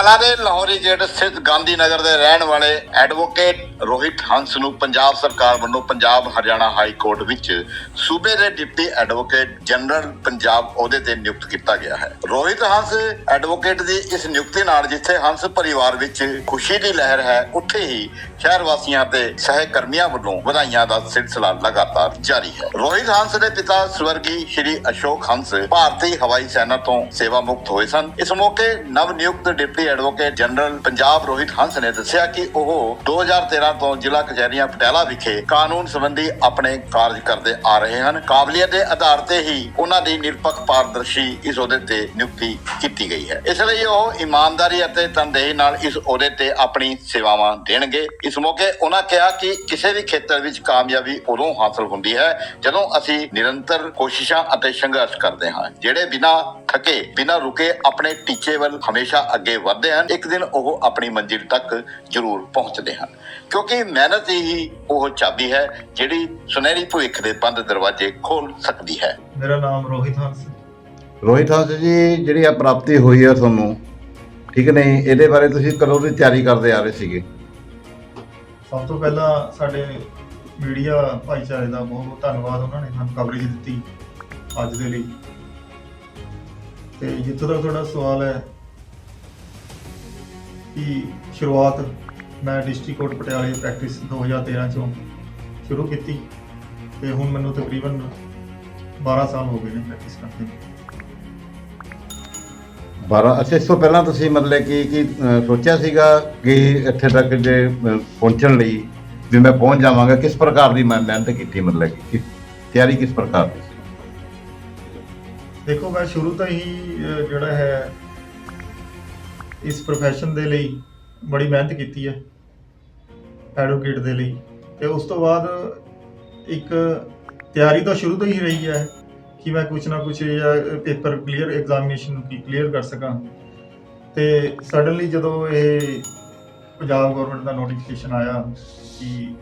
ਪਟਿਆਲਾ ਦੇ ਲਾਹੌਰੀ ਗੇਟ ਸਥਿਤ ਗਾਂਧੀ ਨਗਰ ਦੇ ਰਹਿਣ ਵਾਲੇ ਐਡਵੋਕੇਟ ਰੋਹਿਤ ਹੰਸ ਨੂੰ ਪੰਜਾਬ ਸਰਕਾਰ ਵੱਲੋਂ ਪੰਜਾਬ ਹਰਿਆਣਾ ਹਾਈ ਕੋਰਟ ਵਿੱਚ ਸੂਬੇ ਦੇ ਡਿਪਟੀ ਐਡਵੋਕੇਟ ਜਨਰਲ ਪੰਜਾਬ ਅਹੁਦੇ ਤੇ ਨਿਯੁਕਤ ਕੀਤਾ ਗਿਆ ਹੈ। ਰੋਹਿਤ ਹੰਸ ਐਡਵੋਕੇਟ ਦੀ ਇਸ ਨਿਯੁਕਤੀ ਨਾਲ ਜਿੱਥੇ ਹੰਸ ਪਰਿਵਾਰ ਵਿੱਚ ਖੁਸ਼ੀ ਦੀ ਲਹਿਰ ਹੈ, ਉੱਥੇ ਹੀ ਸ਼ਹਿਰ ਵਾਸੀਆਂ ਤੇ ਸਹਿਕਰਮੀਆਂ ਵੱਲੋਂ ਵਧਾਈਆਂ ਦਾ ਸਿਲਸਿਲਾ ਲਗਾਤਾਰ ਜਾਰੀ ਹੈ। ਰੋਹਿਤ ਹੰਸ ਦੇ ਪਿਤਾ ਸਵਰਗੀ ਸ਼੍ਰੀ ਅਸ਼ੋਕ ਹੰਸ ਭਾਰਤੀ ਹਵਾਈ ਸੈਨਾ ਤੋਂ ਸੇਵਾ ਮੁਕਤ ਹੋਏ ਸਨ। ਇਸ ਮੌਕੇ ਨਵ ਨਿਯੁਕਤ deputy advocate general Punjab Rohit Hans ਨੇ ਦੱਸਿਆ ਕਿ ਉਹ 2013 ਤੋਂ ਜ਼ਿਲ੍ਹਾ ਕਚਹਿਰੀਆਂ ਪਟਿਆਲਾ ਵਿਖੇ ਕਾਨੂੰਨ ਸੰਬੰਧੀ ਆਪਣੇ ਕਾਰਜ ਕਰਦੇ ਆ ਰਹੇ ਹਨ। ਕਾਬਲੀਅਤ ਦੇ ਆਧਾਰ ਤੇ ਹੀ ਉਹਨਾਂ ਦੀ ਨਿਰਪੱਖ ਪਾਰਦਰਸ਼ੀ ਇਸ ਅਹੁਦੇ ਤੇ ਨਿਯੁਕਤੀ ਕੀਤੀ ਗਈ ਹੈ। ਇਸ ਲਈ ਉਹ ਇਮਾਨਦਾਰੀ ਅਤੇ ਤਨਦੇਹੀ ਨਾਲ ਇਸ ਅਹੁਦੇ ਤੇ ਆਪਣੀ ਸੇਵਾਵਾਂ ਦੇਣਗੇ। ਇਸ ਮੌਕੇ ਉਹਨਾਂ ਕਿਹਾ ਕਿ ਕਿਸੇ ਵੀ ਖੇਤਰ ਵਿੱਚ ਕਾਮਯਾਬੀ ਉਦੋਂ ਹਾਸਲ ਹੁੰਦੀ ਹੈ ਜਦੋਂ ਅਸੀਂ ਨਿਰੰਤਰ ਕੋਸ਼ਿਸ਼ਾਂ ਅਤੇ ਸੰਘਰਸ਼ ਕਰਦੇ ਹਾਂ, ਜਿਹੜੇ ਬਿਨਾਂ ਥਕੇ, ਬਿਨਾਂ ਰੁਕੇ ਆਪਣੇ ਟੀਚੇ ਵੱਲ ਹਮੇਸ਼ਾ ਅੱਗੇ ਵਧਦੇ ਹਨ ਇੱਕ ਦਿਨ ਉਹ ਆਪਣੀ ਮੰਜ਼ਿਲ ਤੱਕ ਜ਼ਰੂਰ ਪਹੁੰਚਦੇ ਹਨ। ਕਿਉਂਕਿ ਮਿਹਨਤ ਹੀ ਉਹ ਚਾਬੀ ਹੈ ਜਿਹੜੀ ਸੁਨਹਿਰੀ ਭਵਿੱਖ ਦੇ ਬੰਦ ਦਰਵਾਜ਼ੇ ਖੋਲ ਸਕਦੀ ਹੈ। ਮੇਰਾ ਨਾਮ ਰੋਹਿਤ ਹੰਸ ਰੋਹਿਤ ਹੰਸ ਜੀ ਜਿਹੜੀ ਆ ਪ੍ਰਾਪਤੀ ਹੋਈ ਹੈ ਤੁਹਾਨੂੰ ਠੀਕ ਨਹੀਂ? ਇਹਦੇ ਬਾਰੇ ਤੁਸੀਂ ਕਦੋਂ ਦੀ ਤਿਆਰੀ ਕਰਦੇ ਆ ਰਹੇ ਸੀਗੇ? ਸਭ ਤੋਂ ਪਹਿਲਾਂ ਸਾਡੇ ਮੀਡੀਆ ਭਾਈਚਾਰੇ ਦਾ ਬਹੁਤ ਬਹੁਤ ਧੰਨਵਾਦ ਉਹਨਾਂ ਨੇ ਸਾਨੂੰ ਕਵਰੇਜ ਦਿੱਤੀ ਅੱਜ ਦੇ ਲਈ। ਤੇ ਜਿੱਥੋਂ ਤੱਕ ਤੁਹਾਡਾ ਸਵਾਲ ਹੈ ਕਿ ਸ਼ੁਰੂਆਤ ਮੈਂ ਡਿਸਟ੍ਰਿਕਟ ਕੋਰਟ ਪਟਿਆਲੇ ਪ੍ਰੈਕਟਿਸ 2013 ਚੋਂ ਸ਼ੁਰੂ ਕੀਤੀ ਤੇ ਹੁਣ ਮੈਨੂੰ ਤਕਰੀਬਨ 12 ਸਾਲ ਹੋ ਗਏ ਨੇ ਪ੍ਰੈਕਟਿਸ ਕਰਦੇ ਨੂੰ। 12 ਅੱਛਾ ਇਸ ਤੋਂ ਪਹਿਲਾਂ ਤੁਸੀਂ ਮਤਲਬ ਕਿ ਕਿ ਸੋਚਿਆ ਸੀਗਾ ਕਿ ਇੱਥੇ ਤੱਕ ਜੇ ਪਹੁੰਚਣ ਲਈ ਵੀ ਮੈਂ ਪਹੁੰਚ ਜਾਵਾਂਗਾ ਕਿਸ ਪ੍ਰਕਾਰ ਦੀ ਮੈਂ ਮਿਹਨਤ ਕੀਤੀ ਮਤਲਬ ਕਿ? ਤਿਆਰੀ ਕਿਸ ਪ੍ਰਕਾਰ ਦੀ ਦੇਖੋ ਮੈਂ ਸ਼ੁਰੂ ਤੋਂ ਹੀ ਜਿਹੜਾ ਹੈ ਇਸ profession ਦੇ ਲਈ ਬੜੀ ਮਿਹਨਤ ਕੀਤੀ ਹੈ ਐਡਵੋਕੇਟ ਦੇ ਲਈ। ਤੇ ਉਸ ਤੋਂ ਬਾਅਦ ਇੱਕ ਤਿਆਰੀ ਤਾਂ ਸ਼ੁਰੂ ਤੋਂ ਹੀ ਰਹੀ ਹੈ ਕਿ ਮੈਂ ਕੁਝ ਨਾ ਕੁਝ ਜਾਂ ਪੇਪਰ ਕਲੀਅਰ ਐਗਜ਼ਾਮੀਨੇਸ਼ਨ ਨੂੰ ਕਲੀਅਰ ਕਰ ਸਕਾਂ। ਤੇ ਸਡਨਲੀ ਜਦੋਂ ਇਹ ਪੰਜਾਬ ਗਵਰਨਮੈਂਟ ਦਾ ਨੋਟੀਫਿਕੇਸ਼ਨ ਆਇਆ ਕਿ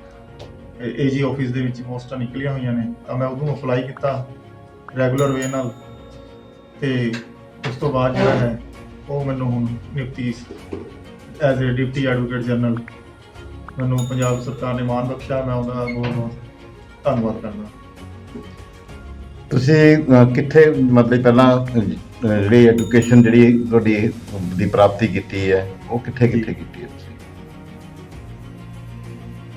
ਏਜੀ ਆਫਿਸ ਦੇ ਵਿੱਚ ਪੋਸਟਾਂ ਨਿਕਲੀਆਂ ਹੋਈਆਂ ਨੇ, ਤਾਂ ਮੈਂ ਉਦੋਂ ਅਪਲਾਈ ਕੀਤਾ ਰੈਗੂਲਰ ਵੇ ਨਾਲ। ਤੇ ਉਸ ਤੋਂ ਬਾਅਦ ਜਿਹੜਾ ਹੈ ਉਹ ਮੈਨੂੰ ਹੁਣ ਨਿਯੁਕਤੀ as a deputy advocate general ਮੈਨੂੰ ਪੰਜਾਬ ਸਰਕਾਰ ਨੇ ਮਾਣ ਬਖਸ਼ਿਆ ਮੈਂ ਉਹਦਾ ਬਹੁਤ ਬਹੁਤ ਧੰਨਵਾਦ ਕਰਦਾ। ਤੁਸੀਂ ਅਹ, ਕਿੱਥੇ ਮਤਲਬ ਪਹਿਲਾਂ ਅਹ, ਜਿਹੜੀ ਐਜੂਕੇਸ਼ਨ ਜਿਹੜੀ ਤੁਹਾਡੀ ਦੀ ਪ੍ਰਾਪਤੀ ਕੀਤੀ ਹੈ ਉਹ ਕਿੱਥੇ ਕਿੱਥੇ ਕੀਤੀ ਹੈ ਤੁਸੀਂ?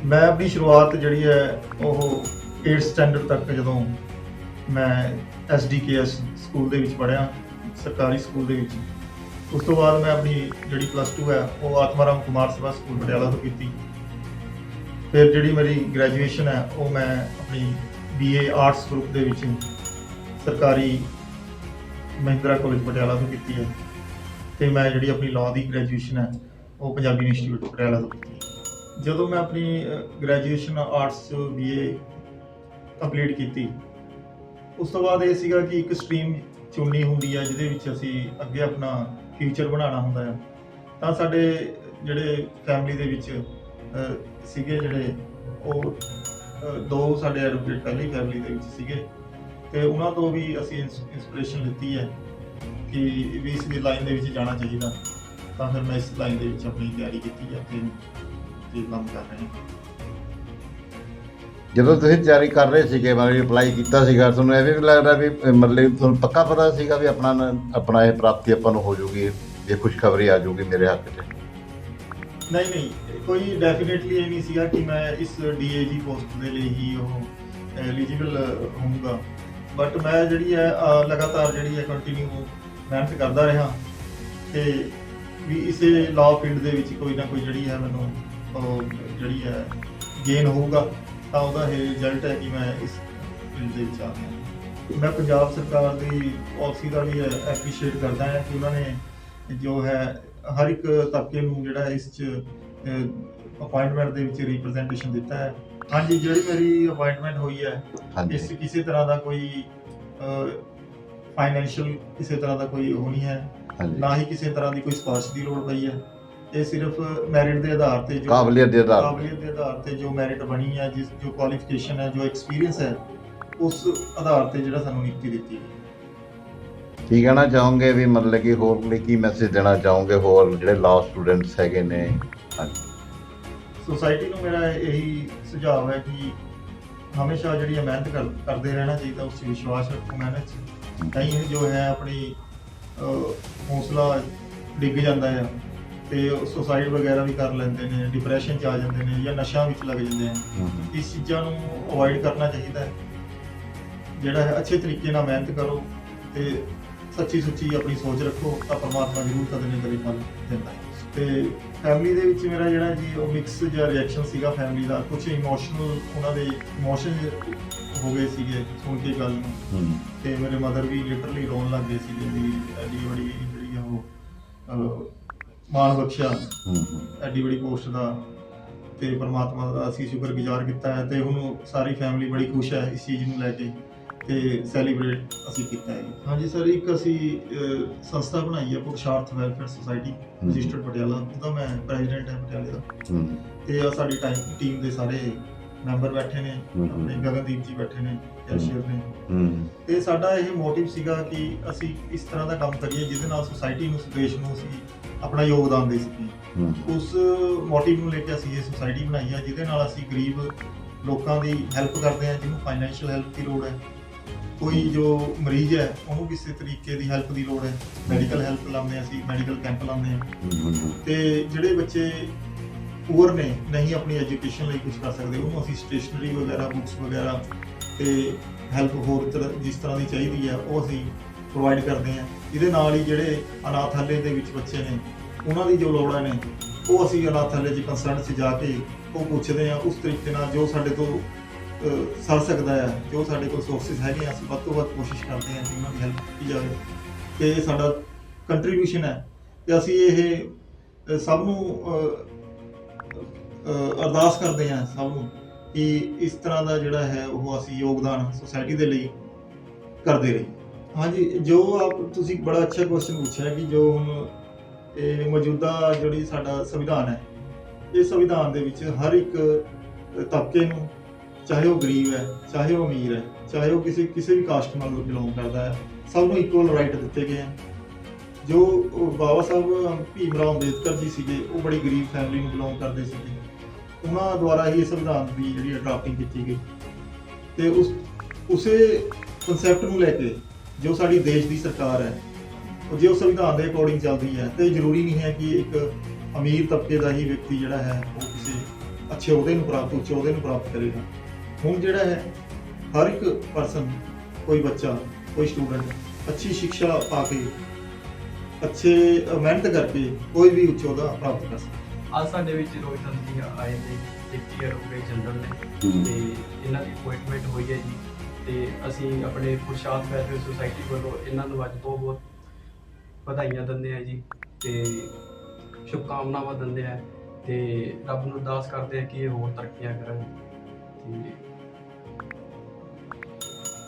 ਮੈਂ ਆਪਣੀ ਸ਼ੁਰੂਆਤ ਜਿਹੜੀ ਹੈ ਉਹ 8th ਸਟੈਂਡਰਡ ਤੱਕ ਜਦੋਂ ਮੈਂ ਐਸਡੀਕੇਐਸ ਸਕੂਲ ਦੇ ਵਿੱਚ ਪੜ੍ਹਿਆ ਸਰਕਾਰੀ ਸਕੂਲ ਦੇ ਵਿੱਚ। ਉਸ ਤੋਂ ਬਾਅਦ ਮੈਂ ਆਪਣੀ ਜਿਹੜੀ ਪਲੱਸ 2 ਹੈ, ਉਹ ਆਤਮਾਰਾਮ ਕੁਮਾਰ ਸਭਾ ਸਕੂਲ ਪਟਿਆਲਾ ਤੋਂ ਕੀਤੀ। ਫਿਰ ਜਿਹੜੀ ਮੇਰੀ ਗ੍ਰੈਜੂਏਸ਼ਨ ਹੈ, ਉਹ ਮੈਂ ਆਪਣੀ ਬੀਏ ਆਰਟਸ ਗਰੁੱਪ ਦੇ ਵਿੱਚ ਸਰਕਾਰੀ ਮਹਿੰਦਰਾ ਕਾਲਜ ਪਟਿਆਲਾ ਤੋਂ ਕੀਤੀ ਹੈ। ਤੇ ਮੈਂ ਜਿਹੜੀ ਆਪਣੀ ਲਾਅ ਦੀ ਗ੍ਰੈਜੂਏਸ਼ਨ ਹੈ, ਉਹ ਪੰਜਾਬੀ ਇੰਸਟੀਚਿਊਟ ਪਟਿਆਲਾ ਤੋਂ ਕੀਤੀ ਜਦੋਂ ਮੈਂ ਆਪਣੀ ਗ੍ਰੈਜੂਏਸ਼ਨ ਆਰਟਸ ਚ ਬੀਏ ਕੰਪਲੀਟ ਕੀਤੀ, ਉਸ ਤੋਂ ਬਾਅਦ ਇਹ ਸੀਗਾ ਕਿ ਇੱਕ ਸਟਰੀਮ ਚੁਣਨੀ ਹੁੰਦੀ ਹੈ, ਜਿਹਦੇ ਵਿੱਚ ਅਸੀਂ ਅੱਗੇ ਆਪਣਾ ਫਿਊਚਰ ਬਣਾਉਣਾ ਹੁੰਦਾ ਆ। ਤਾਂ ਸਾਡੇ ਜਿਹੜੇ ਫੈਮਿਲੀ ਦੇ ਵਿੱਚ ਅਹ, ਸੀਗੇ ਜਿਹੜੇ ਉਹ ਅਹ, ਦੋ ਸਾਡੇ ਐਡਵੋਕੇਟ ਪਹਿਲੀ ਫੈਮਿਲੀ ਦੇ ਵਿੱਚ ਸੀਗੇ। ਤੇ ਉਹਨਾਂ ਤੋਂ ਵੀ ਅਸੀਂ ਇਨਸਪੀਰੇਸ਼ਨ ਲਿੱਤੀ ਹੈ ਕਿ ਵੀ ਇਸ ਲਾਈਨ ਦੇ ਵਿੱਚ ਜਾਣਾ ਚਾਹੀਦਾ। ਤਾਂ ਫਿਰ ਮੈਂ ਇਸ ਲਾਈਨ ਦੇ ਵਿੱਚ ਆਪਣੀ ਤਿਆਰੀ ਕੀਤੀ ਹੈ ਤੇ ਇਹ ਕੰਮ ਕਰ ਰਹੇ ਹਾਂ। ਜਦੋਂ ਤੁਸੀਂ ਤਿਆਰੀ ਕਰ ਰਹੇ ਸੀਗੇ ਮਤਲਬ ਅਪਲਾਈ ਕੀਤਾ ਸੀਗਾ ਤੁਹਾਨੂੰ ਐਵੇਂ ਵੀ ਲੱਗਦਾ ਵੀ ਮਤਲਬ ਤੁਹਾਨੂੰ ਪੱਕਾ ਪਤਾ ਸੀਗਾ ਵੀ ਆਪਣਾ ਨ- ਆਪਣਾ ਇਹ ਪ੍ਰਾਪਤੀ ਆਪਾਂ ਨੂੰ ਹੋ ਜਾਊਗੀ ਇਹ ਖੁਸ਼ਖਬਰੀ ਆ ਜਾਊਗੀ ਮੇਰੇ ਹੱਥ 'ਚ? ਨਹੀਂ ਨਹੀਂ ਕੋਈ ਡੈਫੀਨੇਟਲੀ ਇਹ ਨਹੀਂ ਸੀਗਾ ਕਿ ਮੈਂ ਇਸ ਡੀਏਜੀ ਪੋਸਟ ਦੇ ਲਈ ਹੀ ਉਹ ਐਲੀਜੀਬਲ ਹੋਊਗਾ। ਬਟ ਮੈਂ ਜਿਹੜੀ ਹੈ ਅਹ, ਲਗਾਤਾਰ ਜਿਹੜੀ ਹੈ ਕੰਟੀਨਿਊ ਮਿਹਨਤ ਕਰਦਾ ਰਿਹਾ ਤੇ ਵੀ ਇਸੇ ਲਾਅ ਫੀਲਡ ਦੇ ਵਿੱਚ ਕੋਈ ਨਾ ਕੋਈ ਜਿਹੜੀ ਹੈ ਮੈਨੂੰ ਉਹ ਜਿਹੜੀ ਹੈ ਗੇਨ ਹੋਊਗਾ। ਤਾਂ ਉਹਦਾ ਇਹ ਰਿਜ਼ਲਟ ਹੈ ਕਿ ਮੈਂ ਇਸ ਫੀਲਡ ਦੇ ਵਿੱਚ ਆ ਗਿਆ। ਮੈਂ ਪੰਜਾਬ ਸਰਕਾਰ ਦੀ ਪਾਲਿਸੀ ਦਾ ਵੀ ਐਪਰੀਸ਼ੀਏਟ ਕਰਦਾ ਹਾਂ ਕਿ ਉਹਨਾਂ ਨੇ ਜੋ ਹੈ ਹਰ ਇੱਕ ਤਬਕੇ ਨੂੰ ਜਿਹੜਾ ਇਸ ਚ ਅਪਾਇੰਟਮੈਂਟ ਦੇ ਵਿੱਚ ਰਿਪਰੈਜ਼ੈਂਟੇਸ਼ਨ ਦਿੱਤਾ ਹੈ। ਹਾਂਜੀ ਜਿਹੜੀ ਮੇਰੀ ਅਪਾਇੰਟਮੈਂਟ ਹੋਈ ਹੈ ਇਸ ਕਿਸੇ ਤਰ੍ਹਾਂ ਦਾ ਕੋਈ ਫਾਈਨੈਂਸ਼ੀਅਲ ਕਿਸੇ ਤਰ੍ਹਾਂ ਦਾ ਕੋਈ ਉਹ ਨਹੀਂ ਹੈ। ਨਾ ਹੀ ਕਿਸੇ ਤਰ੍ਹਾਂ ਦੀ ਕੋਈ ਸਿਫਾਰਿਸ਼ ਦੀ ਲੋੜ ਪਈ ਹੈ। ਇਹ ਸਿਰਫ ਮੈਰਿਟ ਦੇ ਆਧਾਰ ਤੇ ਜੋ ਕਾਬਲੀਅਤ ਦੇ ਆਧਾਰ। ਕਾਬਲੀਅਤ ਦੇ ਆਧਾਰ ਤੇ ਜੋ ਮੈਰਿਟ ਬਣੀ ਹੈ ਜਿਸ ਜੋ ਕੁਆਲੀਫਿਕੇਸ਼ਨ ਹੈ ਜੋ ਐਕਸਪੀਰੀਅੰਸ ਹੈ ਉਸ ਆਧਾਰ ਤੇ ਜਿਹੜਾ ਸਾਨੂੰ ਨਿਯੁਕਤੀ ਦਿੱਤੀ ਗਈ। ਕੀ ਕਹਿਣਾ ਚਾਹੋਗੇ ਵੀ ਮਤਲਬ ਕਿ ਹੋਰ ਲਈ ਕੀ ਮੈਸੇਜ ਦੇਣਾ ਚਾਹੋਗੇ ਹੋਰ ਜਿਹੜੇ ਲਾਅ ਸਟੂਡੈਂਟਸ ਹੈਗੇ ਨੇ? ਸੋਸਾਇਟੀ ਨੂੰ ਮੇਰਾ ਇਹੀ ਸੁਝਾਅ ਹੈ ਕਿ ਹਮੇਸ਼ਾ ਜਿਹੜੀ ਹੈ ਮਿਹਨਤ ਕਰ- ਕਰਦੇ ਰਹਿਣਾ ਚਾਹੀਦਾ ਉਸ ਵਿਸ਼ਵਾਸ ਰੱਖੋ ਮਿਹਨਤ 'ਚ। ਕਈ ਜੋ ਹੈ ਆਪਣੀ ਹੌਸਲਾ ਡਿੱਗ ਜਾਂਦਾ ਹੈ ਤੇ ਸੁਸਾਈਡ ਵਗੈਰਾ ਵੀ ਕਰ ਲੈਂਦੇ ਨੇ ਡਿਪਰੈਸ਼ਨ 'ਚ ਆ ਜਾਂਦੇ ਨੇ ਜਾਂ ਨਸ਼ਾ ਵਿੱਚ ਲੱਗ ਜਾਂਦੇ ਆ। ਇਸ ਚੀਜ਼ਾਂ ਨੂੰ ਅਵੋਇਡ ਕਰਨਾ ਚਾਹੀਦਾ ਹੈ। ਜਿਹੜਾ ਹੈ ਅੱਛੇ ਤਰੀਕੇ ਨਾਲ ਮਿਹਨਤ ਕਰੋ ਤੇ ਸੱਚੀ ਸੁੱਚੀ ਆਪਣੀ ਸੋਚ ਰੱਖੋ ਤਾਂ ਪਰਮਾਤਮਾ ਜ਼ਰੂਰ ਕਦੇ ਨਾ ਕਦੇ ਫਲ ਦਿੰਦਾ ਹੈ। ਤੇ ਫੈਮਿਲੀ ਦੇ ਵਿੱਚ ਮੇਰਾ ਜਿਹੜਾ ਜੀ ਉਹ ਮਿਕਸ ਜਿਹਾ ਰਿਐਕਸ਼ਨ ਸੀਗਾ ਫੈਮਿਲੀ ਦਾ। ਕੁਝ ਇਮੋਸ਼ਨਲ ਉਹਨਾਂ ਦੇ ਇਮੋਸ਼ਨ ਹੋ ਗਏ ਸੀਗੇ ਸੁਣ ਕੇ ਗੱਲ ਨੂੰ। ਤੇ ਮੇਰੇ ਮਦਰ ਵੀ ਲਿਟਰਲੀ ਰੋਣ ਲੱਗ ਗਏ ਸੀਗੇ ਵੀ ਐਡੀ ਬੜੀ ਜਿਹੜੀ ਉਹ ਮਾਣ ਬਖਸ਼ਿਆ। ਐਡੀ ਬੜੀ ਪੋਸਟ ਦਾ ਤੇ ਪ੍ਰਮਾਤਮਾ ਦਾ ਅਸੀਂ ਸ਼ੁਕਰਗੁਜ਼ਾਰ ਕੀਤਾ ਹੈ ਤੇ ਹੁਣ ਸਾਰੀ ਫੈਮਿਲੀ ਬੜੀ ਖੁਸ਼ ਹੈ ਇਸ ਚੀਜ਼ ਨੂੰ ਲੈ ਕੇ ਤੇ ਸੈਲੀਬ੍ਰੇਟ ਅਸੀਂ ਕੀਤਾ ਹੈ। ਹਾਂਜੀ ਸਰ ਇੱਕ ਅਸੀਂ ਅਹ, ਸੰਸਥਾ ਬਣਾਈ ਹੈ Purusharth welfare society registered Patiala ਉਹਦਾ ਮੈਂ ਪ੍ਰੈਜ਼ੀਡੈਂਟ ਹਾਂ ਪਟਿਆਲੇ ਦਾ। ਹਮ, ਤੇ ਆ ਸਾਡੀ ਟਾਈਮ ਟੀਮ ਦੇ ਸਾਰੇ ਮੈਂਬਰ ਬੈਠੇ ਨੇ ਹਮ। ਆਪਣੇ ਗਗਨਦੀਪ ਜੀ ਬੈਠੇ ਨੇ ਕੈਸ਼ੀਅਰ ਨੇ। ਹਮ, ਤੇ ਸਾਡਾ ਇਹ ਮੋਟਿਵ ਸੀਗਾ ਕਿ ਅਸੀਂ ਇਸ ਤਰ੍ਹਾਂ ਦਾ ਕੰਮ ਕਰੀਏ ਜਿਹਦੇ ਨਾਲ ਸੁਸਾਇਟੀ ਨੂੰ ਦੇਸ਼ ਨੂੰ ਅਸੀਂ ਆਪਣਾ ਯੋਗਦਾਨ ਦੇ ਸਕੀਏ। ਉਸ ਮੋਟਿਵ ਨੂੰ ਲੈ ਕੇ ਅਸੀਂ ਇਹ ਸੁਸਾਇਟੀ ਬਣਾਈ ਹੈ ਜਿਹਦੇ ਨਾਲ ਅਸੀਂ ਗਰੀਬ ਲੋਕਾਂ ਦੀ ਹੈਲਪ ਕਰਦੇ ਹਾਂ ਜਿਹਨੂੰ ਫਾਈਨੈਂਸ਼ੀਅਲ ਹੈਲਪ ਦੀ ਲੋੜ ਹੈ। ਕੋਈ ਜੋ ਮਰੀਜ਼ ਹੈ ਉਹਨੂੰ ਕਿਸੇ ਤਰੀਕੇ ਦੀ ਹੈਲਪ ਦੀ ਲੋੜ ਹੈ। ਮੈਡੀਕਲ ਹੈਲਪ ਲਾਉਂਦੇ ਹਾਂ ਅਸੀਂ ਮੈਡੀਕਲ ਕੈਂਪ ਲਾਉਂਦੇ ਹਮ। ਤੇ ਜਿਹੜੇ ਬੱਚੇ ਪੂਰ ਨੇ ਨਹੀਂ ਆਪਣੀ ਐਜੂਕੇਸ਼ਨ ਲਈ ਕੁਝ ਕਰ ਸਕਦੇ ਉਹਨੂੰ ਅਸੀਂ ਸਟੇਸ਼ਨਰੀ ਵਗੈਰਾ ਬੁੱਕਸ ਵਗੈਰਾ ਤੇ ਹੈਲਪ ਹੋਰ ਜਿਸ ਤਰ੍ਹਾਂ ਦੀ ਚਾਹੀਦੀ ਹੈ ਉਹ ਅਸੀਂ ਪ੍ਰੋਵਾਈਡ ਕਰਦੇ ਹਾਂ ਇਹਦੇ ਨਾਲ ਹੀ ਜਿਹੜੇ ਅਨਾਥਾਲय ਦੇ ਵਿੱਚ ਬੱਚੇ ਨੇ, ਉਹਨਾਂ ਦੀ ਜੋ ਲੋੜਾਂ ਨੇ, ਉਹ ਅਸੀਂ ਅਨਾਥਾਲय 'ਚ ਕੰਸਰਨ 'ਚ ਜਾ ਕੇ ਉਹ ਪੁੱਛਦੇ ਹਾਂ ਉਸ ਤਰੀਕੇ ਨਾਲ ਜੋ ਸਾਡੇ ਤੋਂ ਸਰ ਸਕਦਾ ਹੈ ਜੋ ਸਾਡੇ ਕੋਲ ਸੋਰਸਸ ਹੈਗੇ ਆ ਅਸੀਂ ਵੱਧ ਤੋਂ ਵੱਧ ਕੋਸ਼ਿਸ਼ ਕਰਦੇ ਹਾਂ ਕਿ ਉਹਨਾਂ ਦੀ ਹੈਲਪ ਕੀਤੀ ਜਾਵੇ। ਤੇ ਇਹ ਸਾਡਾ ਕੰਟਰੀਬਿਊਸ਼ਨ ਹੈ ਤੇ ਅਸੀਂ ਇਹ ਸਭ ਨੂੰ ਅਰਦਾਸ ਕਰਦੇ ਹਾਂ ਸਭ ਨੂੰ ਕਿ ਇਸ ਤਰ੍ਹਾਂ ਦਾ ਜਿਹੜਾ ਹੈ, ਉਹ ਅਸੀਂ ਯੋਗਦਾਨ ਸੁਸਾਇਟੀ ਦੇ ਲਈ ਕਰਦੇ ਰਹੀ ਹਾਂਜੀ, ਜੋ ਆਪ ਤੁਸੀਂ ਬੜਾ ਅੱਛਾ ਕੁਐਸਚਨ ਪੁੱਛਿਆ ਕਿ ਜੋ ਹੁਣ ਇਹ ਮੌਜੂਦਾ ਜਿਹੜੀ ਸਾਡਾ ਸੰਵਿਧਾਨ ਹੈ, ਇਹ ਸੰਵਿਧਾਨ ਦੇ ਵਿੱਚ ਹਰ ਇੱਕ ਤਬਕੇ ਨੂੰ ਚਾਹੇ ਉਹ ਗਰੀਬ ਹੈ, ਚਾਹੇ ਉਹ ਅਮੀਰ ਹੈ, ਚਾਹੇ ਉਹ ਕਿਸੇ ਕਿਸੇ ਵੀ ਕਾਸਟ ਨਾਲ ਬਿਲੋਂਗ ਕਰਦਾ ਹੈ, ਸਭ ਨੂੰ ਇਕੁਅਲ ਰਾਈਟ ਦਿੱਤੇ ਗਏ ਹਨ। ਜੋ ਬਾਬਾ ਸਾਹਿਬ ਭੀਮ ਰਾਓ ਅੰਬੇਦਕਰ ਜੀ ਸੀਗੇ, ਉਹ ਬੜੀ ਗਰੀਬ ਫੈਮਿਲੀ ਨੂੰ ਬਿਲੋਂਗ ਕਰਦੇ ਸੀਗੇ। ਉਹਨਾਂ ਦੁਆਰਾ ਹੀ ਇਹ ਸੰਵਿਧਾਨ ਦੀ ਜਿਹੜੀ ਡਰਾਫਟਿੰਗ ਕੀਤੀ ਗਈ। ਤੇ ਉਸ, ਉਸੇ ਕਨਸੈਪਟ ਨੂੰ ਲੈ ਕੇ ਜੋ ਸਾਡੀ ਦੇਸ਼ ਦੀ ਸਰਕਾਰ ਹੈ ਉਹ ਜੇ ਉਹ ਸੰਵਿਧਾਨ ਦੇ ਅਕੋਰਡਿੰਗ ਚੱਲਦੀ ਹੈ ਤੇ ਜ਼ਰੂਰੀ ਨਹੀਂ ਹੈ ਕਿ ਇੱਕ ਅਮੀਰ ਤਬਕੇ ਦਾ ਹੀ ਵਿਅਕਤੀ ਜਿਹੜਾ ਹੈ ਉਹ ਕਿਸੇ ਅੱਛੇ ਅਹੁਦੇ ਨੂੰ ਪ੍ਰਾਪਤ ਉੱਚੇ ਅਹੁਦੇ ਨੂੰ ਪ੍ਰਾਪਤ ਕਰੇਗਾ। ਹੁਣ ਜਿਹੜਾ ਹੈ ਹਰ ਇੱਕ ਪਰਸਨ ਕੋਈ ਬੱਚਾ ਕੋਈ ਸਟੂਡੈਂਟ ਅੱਛੀ ਸਿੱਖਿਆ ਪਾ ਕੇ ਅੱਛੇ ਮਿਹਨਤ ਕਰਕੇ ਕੋਈ ਵੀ ਉੱਚ ਅਹੁਦਾ ਪ੍ਰਾਪਤ ਕਰ ਸਕਦਾ। ਅੱਜ ਸਾਡੇ ਵਿੱਚ ਰੋਹਿਤ ਜੀ ਆਏ ਨੇ ਡਿਪਟੀ ਅਰੋਗੇ ਜਨਰਲ ਨੇ। ਤੇ ਇਹਨਾਂ ਦੀ ਅਪਾਇੰਟਮੈਂਟ ਹੋਈ ਹੈ ਜੀ। ਤੇ ਅਸੀਂ ਆਪਣੇ ਪੁਰਸ਼ਾਰਥ ਵੈਲਫੇਅਰ ਸੁਸਾਇਟੀ ਵੱਲੋਂ ਇਹਨਾਂ ਨੂੰ ਅੱਜ ਬਹੁਤ ਬਹੁਤ ਵਧਾਈਆਂ ਦਿੰਦੇ ਆ ਜੀ ਤੇ ਸ਼ੁਭਕਾਮਨਾਵਾਂ ਦਿੰਦੇ ਆ ਤੇ ਰੱਬ ਨੂੰ ਅਰਦਾਸ ਕਰਦੇ ਆ ਕਿ ਇਹ ਹੋਰ ਤਰੱਕੀਆਂ ਕਰਨ ਤੇ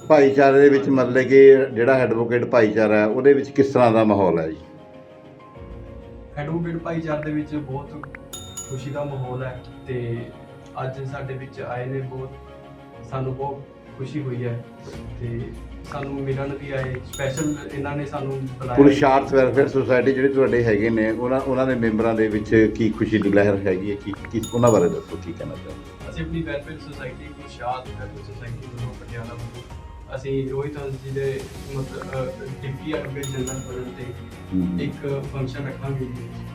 ਭਾਈਚਾਰੇ ਦੇ ਵਿੱਚ ਮਤਲਬ ਕਿ ਜਿਹੜਾ ਐਡਵੋਕੇਟ ਭਾਈਚਾਰਾ ਹੈ ਉਹਦੇ ਵਿੱਚ ਕਿਸ ਤਰ੍ਹਾਂ ਦਾ ਮਾਹੌਲ ਹੈ ਜੀ? ਐਡਵੋਕੇਟ ਭਾਈਚਾਰੇ ਦੇ ਵਿੱਚ ਬਹੁਤ ਖੁਸ਼ੀ ਦਾ ਮਾਹੌਲ ਹੈ ਤੇ ਅੱਜ ਸਾਡੇ ਵਿੱਚ ਆਏ ਨੇ ਬਹੁਤ ਸਾਨੂੰ ਬਹੁਤ ਖੁਸ਼ੀ ਹੋਈ ਹੈ ਤੇ ਸਾਨੂੰ ਮਿਲਣ ਵੀ ਆਏ ਸਪੈਸ਼ਲ ਇਹਨਾਂ ਨੇ ਸਾਨੂੰ ਬੁਲਾਇਆ ਪੁਰਸ਼ਾਰਥ ਵੈਲਫੇਅਰ ਸੁਸਾਇਟੀ ਜਿਹੜੇ ਤੁਹਾਡੇ ਹੈਗੇ ਨੇ ਉਹਨਾਂ ਉਹਨਾਂ ਦੇ ਮੈਂਬਰਾਂ ਦੇ ਵਿੱਚ ਕੀ ਖੁਸ਼ੀ ਦੀ ਲਹਿਰ ਹੈਗੀ ਹੈ ਕੀ ਕੀ ਉਹਨਾਂ ਬਾਰੇ ਦੱਸੋ ਕੀ ਕਹਿਣਾ ਚਾਹੁੰਦੇ ਅਸੀਂ ਆਪਣੀ welfare society Gurshad welfare society ਵੱਲੋਂ ਪਟਿਆਲਾ ਵੱਲੋਂ ਅਸੀਂ ਰੋਹਿਤ ਹੰਸ ਜੀ ਦੇ ਮਤਲਬ ਡਿਪਟੀ ਐਡਵੋਕੇਟ ਜਨਰਲ ਤੇ। ਇੱਕ ਫੰਕਸ਼ਨ ਰੱਖਾਂਗੇ।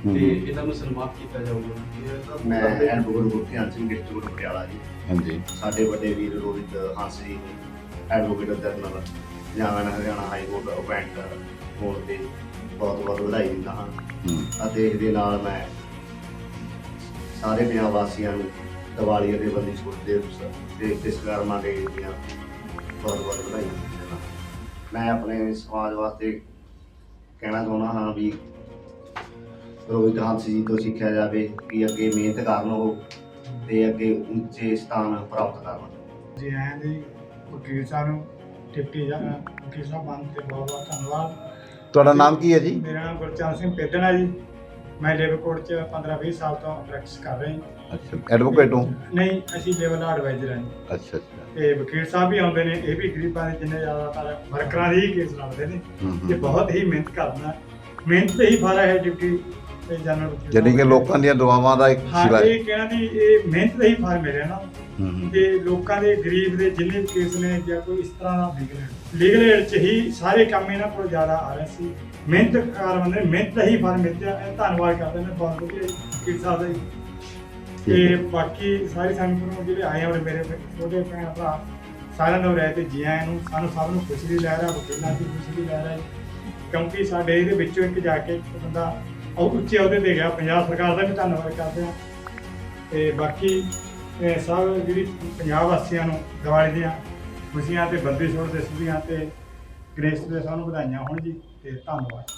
ਤੇ ਇਹਨਾਂ ਨੂੰ ਸਨਮਾਨਿਤ ਕੀਤਾ ਜਾਊਗਾ। ਮੈਂ ਐਡਵੋਕੇਟ ਗੁਰਧਿਆਨ ਸਿੰਘ ਡਿਸਟ੍ਰਿਕਟ ਪਟਿਆਲਾ ਜੀ। ਹਾਂਜੀ। ਸਾਡੇ ਵੱਡੇ ਵੀਰ Rohit Hans ji advocate general Haryana Haryana high court appoint ਹੋਣ ਤੇ ਬਹੁਤ ਬਹੁਤ ਵਧਾਈ ਦਿੰਦਾ ਹਾਂ। ਹਮ। ਅਤੇ ਇਸ ਦੇ ਨਾਲ ਮੈਂ ਸਾਰੇ ਪੰਜਾਬ ਵਾਸੀਆਂ ਨੂੰ ਦੀਵਾਲੀ ਅਤੇ ਬੰਦੀ ਛੋੜ ਦੇ ਤੇ ਵਿਸ਼ਵਕਰਮਾ ਦੇ ਦੀਆਂ ਬਹੁਤ ਬਹੁਤ ਦਿੰਦਾ ਹਾਂ। ਮੈਂ ਆਪਣੇ ਸਮਾਜ ਵਾਸਤੇ ਕਹਿਣਾ ਚਾਹੁੰਦਾ ਹਾਂ ਵੀ ਰੋਹਿਤ ਹੰਸ ਜੀ ਤੋਂ ਸਿੱਖਿਆ ਜਾਵੇ ਕਿ ਅੱਗੇ ਮਿਹਨਤ ਕਰਨ ਉਹ ਤੇ ਅੱਗੇ ਉੱਚੇ ਸਥਾਨ ਪ੍ਰਾਪਤ ਕਰਨ। ਜੀ ਆਇਆਂ ਜੀ ਵਕੀਲ ਸਾਹਿਬ ਨੂੰ ਡਿਪਟੀ ਜਾਂ ਵਕੀਲ ਸਾਹਿਬ ਬੰਦ ਤੇ ਬਹੁਤ ਬਹੁਤ ਧੰਨਵਾਦ। ਤੁਹਾਡਾ ਨਾਮ ਕੀ ਹੈ ਜੀ? ਮੇਰਾ ਨਾਮ ਗੁਰਚਰਨ ਸਿੰਘ ਪੇਦਣ ਹੈ ਜੀ। ਮੈਂ ਲੇਬਰ ਕੋਰਟ 'ਚ 15-20 ਸਾਲ ਤੋਂ ਪ੍ਰੈਕਟਿਸ ਕਰ ਰਿਹਾ ਹਾਂ ਅੱਛਾ ਐਡਵੋਕੇਟ ਹੋ? ਨਹੀਂ ਅਸੀਂ ਲੈਵਲ ਐਡਵਾਈਜ਼ਰ ਹਾਂ। ਅੱਛਾ ਅੱਛਾ। ਤੇ ਵਕੀਲ ਸਾਹਿਬ ਵੀ ਆਉਂਦੇ ਨੇ ਇਹ ਵੀ ਗਰੀਬਾਂ ਦੇ ਜਿੰਨੇ ਜ਼ਿਆਦਾਤਰ ਵਰਕਰਾਂ ਦੇ ਹੀ ਕੇਸ ਲੜਦੇ ਨੇ। ਹੂੰ, ਤੇ ਹੂੰ। ਬਹੁਤ ਹੀ ਮਿਹਨਤ ਕਰਨਾ। ਮਿਹਨਤ ਤੇ ਹੀ ਫਲ ਹੈ ਡਿਊਟੀ ਤੇ ਜਨਰਲ ਕਿ। ਲੋਕਾਂ ਦੀਆਂ ਦੁਆਵਾਂ ਦਾ ਇੱਕ ਹਾਂ ਸਿਲਾ ਇਹ ਕਹਿਣਾ ਦੀ ਇਹ ਮਿਹਨਤ ਦਾ ਹੀ ਫਲ ਮਿਲਿਆ ਨਾ। ਹੂੰ, ਹੂੰ। ਤੇ ਲੋਕਾਂ ਦੇ ਗਰੀਬ ਦੇ ਜਿੰਨੇ ਵੀ ਕੇਸ ਨੇ ਜਾਂ ਕੋਈ ਇਸ ਤਰ੍ਹਾਂ ਦਾ ਲੀਗਲ ਲੀਗਲ ਏਡ ਚ ਹੀ ਸਾਰੇ ਕੰਮ ਇਹਨਾਂ ਕੋਲ ਜ਼ਿਆਦਾ ਆ ਰਹੇ ਸੀ। ਮਿਹਨਤ ਕਰ ਬੰਦੇ ਮਿਹਨਤ ਦਾ ਹੀ ਫਲ ਮਿਲਦਾ ਇਹ ਧੰਨਵਾਦ ਕਰਦੇ ਨੇ ਬਹੁਤ ਵਧੀਆ ਵਕੀਲ ਸਾਹਿਬ ਦਾ ਜੀ ਤੇ ਬਾਕੀ ਸਾਰੀ ਸੰਗਤ ਨੂੰ ਜਿਹੜੇ ਆਏ ਹੋਏ ਮੇਰੇ ਛੋਟੇ ਭੈਣ ਭਰਾ ਸਾਰਿਆਂ ਨੂੰ ਰਹਿ ਤੇ ਜੀ ਆਇਆਂ ਨੂੰ। ਸਾਨੂੰ ਸਭ ਨੂੰ ਖੁਸ਼ੀ ਦੀ ਲਹਿਰ ਆ ਵਕੀਲਾਂ ਦੀ ਖੁਸ਼ੀ ਦੀ ਲਹਿਰ ਕਿਉਂਕਿ ਸਾਡੇ ਇਹਦੇ ਵਿੱਚੋਂ ਇੱਕ ਜਾ ਕੇ ਇੱਕ ਬੰਦਾ ਉਹ ਉੱਚੇ ਅਹੁਦੇ ਤੇ ਗਿਆ। ਪੰਜਾਬ ਸਰਕਾਰ ਦਾ ਵੀ ਧੰਨਵਾਦ ਕਰਦੇ ਹਾਂ ਤੇ ਬਾਕੀ ਸਭ ਜਿਹੜੀ ਪੰਜਾਬ ਵਾਸੀਆਂ ਨੂੰ ਦੀਵਾਲੀ ਦੀਆਂ ਖੁਸ਼ੀਆਂ ਤੇ ਬੰਦੀ ਛੋੜ ਦੇ ਸੁਧੀਆਂ ਤੇ ਗ੍ਰੇਸ ਦੇ ਸਾਨੂੰ ਵਧਾਈਆਂ ਹੋਣ ਜੀ, ਤੇ ਧੰਨਵਾਦ।